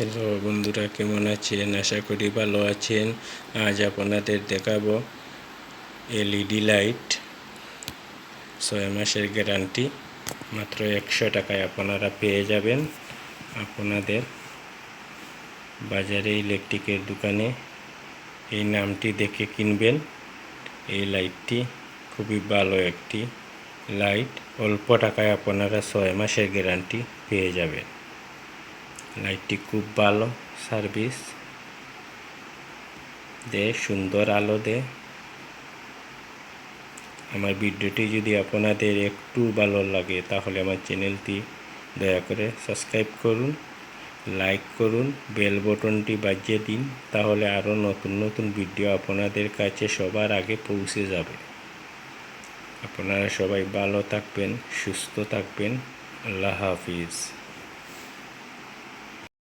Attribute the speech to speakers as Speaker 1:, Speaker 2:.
Speaker 1: Hello বন্ধুরা, কেমন আছেন? আশা করি ভালো আছেন। আজ আপনাদের দেখাবো এলইডি লাইট। ছয় মাসের গ্যারান্টি, মাত্র একশো টাকায় আপনারা পেয়ে যাবেন। আপনাদের বাজারে ইলেকট্রিকের দোকানে এই নামটি দেখে কিনবেন। এই লাইটটি খুবই ভালো একটি লাইট। অল্প টাকায় আপনারা ছয় মাসের গ্যারান্টি পেয়ে যাবেন। লাইটটি খুব ভালো সার্ভিস দেয় সুন্দর আলো দেয় আমার ভিডিওটি যদি আপনাদের একটু ভালো লাগে, তাহলে আমার চ্যানেলটি দয়া করে সাবস্ক্রাইব করুন লাইক করুন বেল বটনটি বাজিয়ে দিন, তাহলে আরও নতুন নতুন ভিডিও আপনাদের কাছে সবার আগে পৌঁছে যাবে। আপনারা সবাই ভালো থাকবেন, সুস্থ থাকবেন। আল্লাহ হাফিজ।